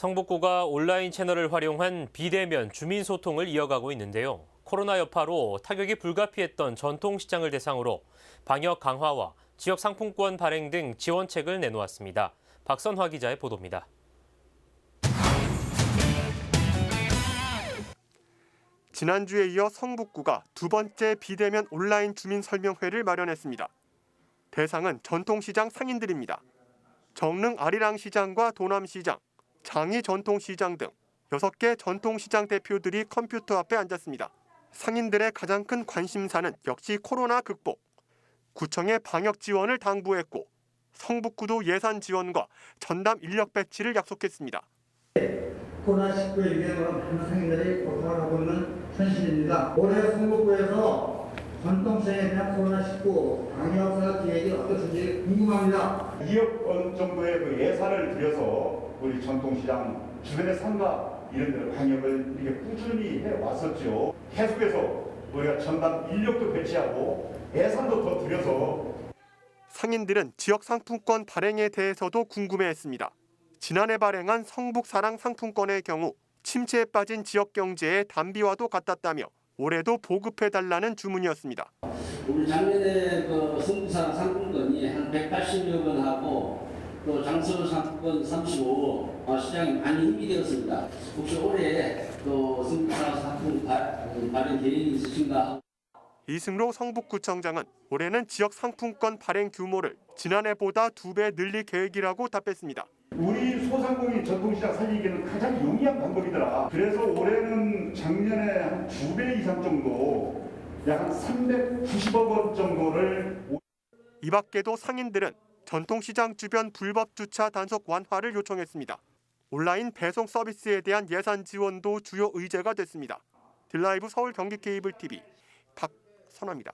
성북구가 온라인 채널을 활용한 비대면 주민 소통을 이어가고 있는데요. 코로나 여파로 타격이 불가피했던 전통시장을 대상으로 방역 강화와 지역 상품권 발행 등 지원책을 내놓았습니다. 박선화 기자의 보도입니다. 지난주에 이어 성북구가 두 번째 비대면 온라인 주민 설명회를 마련했습니다. 대상은 전통시장 상인들입니다. 정릉 아리랑 시장과 도남시장, 장이 전통시장 등 6개 전통시장 대표들이 컴퓨터 앞에 앉았습니다. 상인들의 가장 큰 관심사는 역시 코로나 극복. 구청의 방역 지원을 당부했고 성북구도 예산 지원과 전담 인력 배치를 약속했습니다. 코로나19의 유행으로 많은 상인들이 고통을 하고 있는 현실입니다. 올해 성북구에서 전통시장에 대한 코로나19 방역 계획이 어떻든지 궁금합니다. 2억 원 정도의 그 예산을 들여서 우리 전통시장 주변의 상가 이런 데를 방역을 이렇게 꾸준히 해 왔었죠. 계속해서 우리가 전담 인력도 배치하고 예산도 더 들여서 상인들은 지역 상품권 발행에 대해서도 궁금해했습니다. 지난해 발행한 성북 사랑 상품권의 경우 침체에 빠진 지역 경제의 단비와도 같았다며 올해도 보급해달라는 주문이었습니다. 우리 작년에 그 성부상 상품권이 한 180여 건 하고 또 장서 상품권 35 어, 시장이 많이 힘이 되었습니다. 혹시 올해 또 성부상 상품 발- 발행 계획이 있으신가? 이승로 성북구청장은 올해는 지역 상품권 발행 규모를 지난해보다 두 배 늘릴 계획이라고 답했습니다. 우리 소상공인 전통시장 살리기에는 가장 용이한 방법이더라. 그래서 올해는 작년에 한 두 배 이상 정도 약 한 390억 원 정도를 이 밖에도 상인들은 전통시장 주변 불법 주차 단속 완화를 요청했습니다. 온라인 배송 서비스에 대한 예산 지원도 주요 의제가 됐습니다. 딜라이브 서울 경기 케이블 TV 박선화입니다.